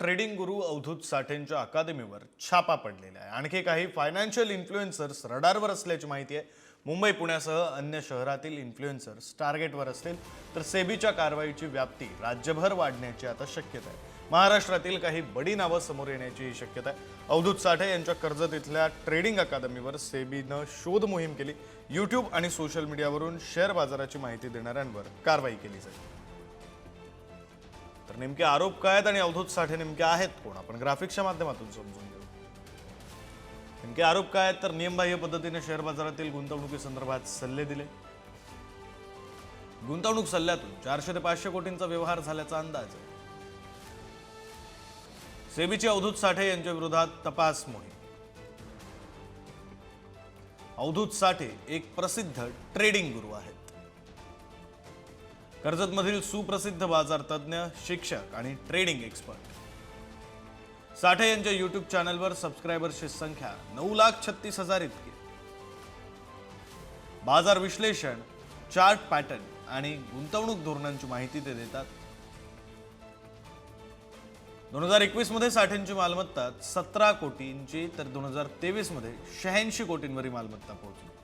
Trading गुरु अवधूत साठेंच्या अकादमीवर छापा पडलेला आहे. आणखी काही फायनान्शियल इन्फ्लुएन्सर्स रडारवर असल्याची माहिती आहे. मुंबई पुण्यासह अन्य शहरातील इन्फ्लुएन्सर्स टार्गेटवर असतील तर सेबीच्या कारवाईची व्याप्ती राज्यभर वाढण्याची आता शक्यता आहे. महाराष्ट्रातील काही बडी नावं समोर येण्याची शक्यता आहे. अवधूत साठे यांच्या कर्जत इथल्या ट्रेडिंग अकादमीवर सेबीनं शोध मोहीम केली. यूट्यूब आणि सोशल मीडियावरून शेअर बाजाराची माहिती देणाऱ्यांवर कारवाई केली जाईल. तर नेमके आरोप काय आहेत आणि अवधूत साठे नेमके आहेत कोण? आपण ग्राफिक्सच्या माध्यमातून समजून घेऊ. नेमके आरोप काय आहेत तर नियमबाह्य पद्धतीने शेअर बाजारातील गुंतवणुकीसंदर्भात सल्ले दिले. गुंतवणूक सल्ल्यातून चारशे ते पाचशे कोटींचा व्यवहार झाल्याचा अंदाज आहे. सेबीचे अवधूत साठे यांच्या विरोधात तपास मोहीम. अवधूत साठे एक प्रसिद्ध ट्रेडिंग गुरु आहेत. कर्जतमधील सुप्रसिद्ध बाजार तज्ज्ञ शिक्षक आणि ट्रेडिंग एक्सपर्ट साठे यांच्या युट्यूब चॅनलवर सबस्क्रायबर्सची संख्या नऊ लाख छत्तीस हजार इतकी. बाजार विश्लेषण चार्ट पॅटर्न आणि गुंतवणूक धोरणांची माहिती ते देतात. दोन हजार एकवीसमध्ये साठेंची मालमत्ता सतरा कोटींची तर दोन हजार तेवीसमध्ये शहाऐंशी कोटींवरील मालमत्ता पोहोचली.